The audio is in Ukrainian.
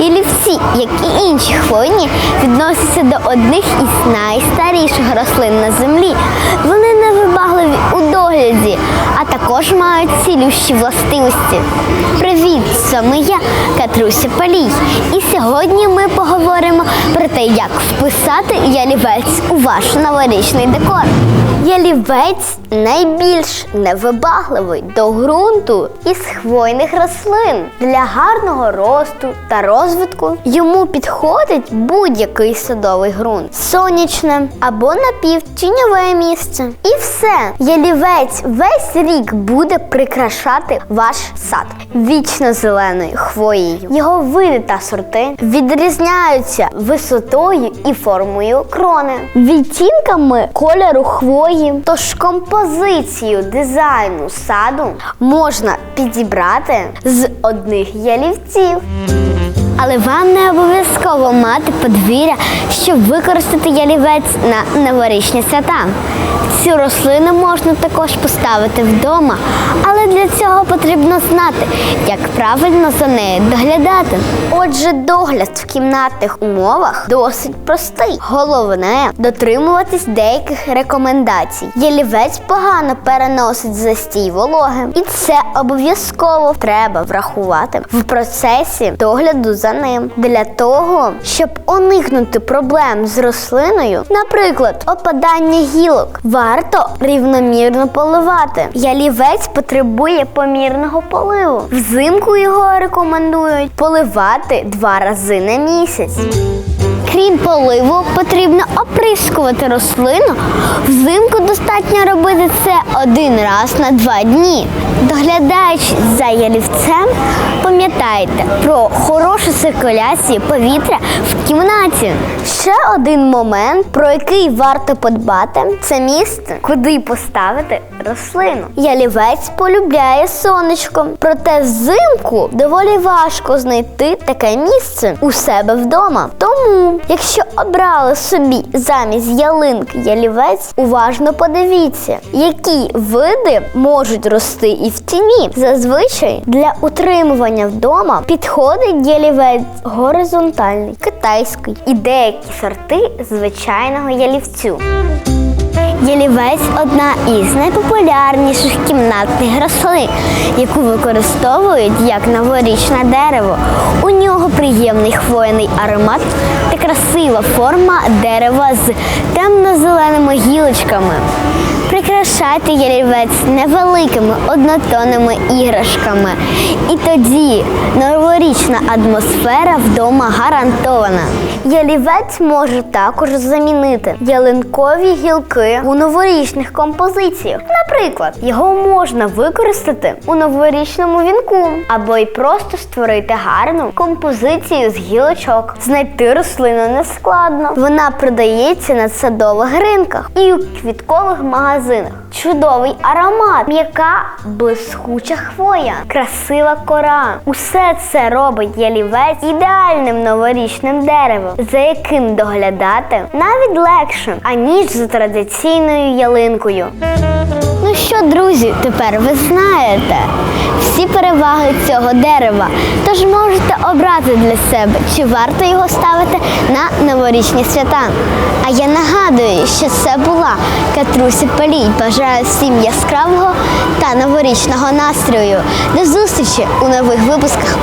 Ялівці, як і інші хвойні, відносяться до одних із найстаріших рослин на землі. Вони невибагливі у догляді, а також мають цілющі властивості. Привіт, саме я, Катруся Палій. І сьогодні ми поговоримо про те, як вписати ялівець у ваш новорічний декор. Ялівець найбільш невибагливий до ґрунту із хвойних рослин. Для гарного росту та розвитку йому підходить будь-який садовий ґрунт, сонячне або напівтіньове місце. І все. Ялівець весь рік буде прикрашати ваш сад вічно зеленою хвоєю. Його види та сорти відрізняються висотою і формою крони, відтінками кольору хвої. Тож композицію дизайну саду можна підібрати з одних ялівців. Але вам не обов'язково мати подвір'я, щоб використати ялівець на новорічні свята. Цю рослину можна також поставити вдома, але для цього потрібно знати, як правильно за нею доглядати. Отже, догляд в кімнатних умовах досить простий. Головне дотримуватись деяких рекомендацій. Ялівець погано переносить застій вологи, і це обов'язково треба врахувати в процесі догляду за ним для того, щоб уникнути проблем з рослиною, наприклад, опадання гілок, варто рівномірно поливати. Ялівець потребує помірного поливу. Взимку його рекомендують поливати два рази на місяць. Крім поливу, потрібно оприскувати рослину. Взимку достатньо робити це один раз на два дні. Доглядаючи за ялівцем, пам'ятайте про хорошу циркуляцію повітря в кімнаті. Ще один момент, про який варто подбати, це місце, куди поставити рослину. Ялівець полюбляє сонечко, проте взимку доволі важко знайти таке місце у себе вдома. Тому, якщо обрали собі замість ялинки ялівець, уважно подивіться, які види можуть рости і в тіні. Зазвичай для утримування вдома підходить ялівець горизонтальний, китайський і деякі сорти звичайного ялівцю. Ялівець одна із найпопулярніших кімнатних рослин, яку використовують як новорічне дерево. У нього приємний хвойний аромат та красива форма дерева з темно-зеленими гілочками. Прикрашайте ялівець невеликими однотонними іграшками. І тоді новорічна атмосфера вдома гарантована. Ялівець може також замінити ялинкові гілки у новорічних композиціях. Наприклад, його можна використати у новорічному вінку або й просто створити гарну композицію з гілочок. Знайти рослину не складно. Вона продається на садових ринках і у квіткових магазинах. Чудовий аромат, м'яка блискуча хвоя, красива кора. Усе це робить ялівець ідеальним новорічним деревом, за яким доглядати навіть легше, аніж за традиційною ялинкою. Що, друзі, тепер ви знаєте всі переваги цього дерева, тож можете обрати для себе, чи варто його ставити на новорічні свята. А я нагадую, що це була Катруся Палій. Бажаю всім яскравого та новорічного настрою. До зустрічі у нових випусках.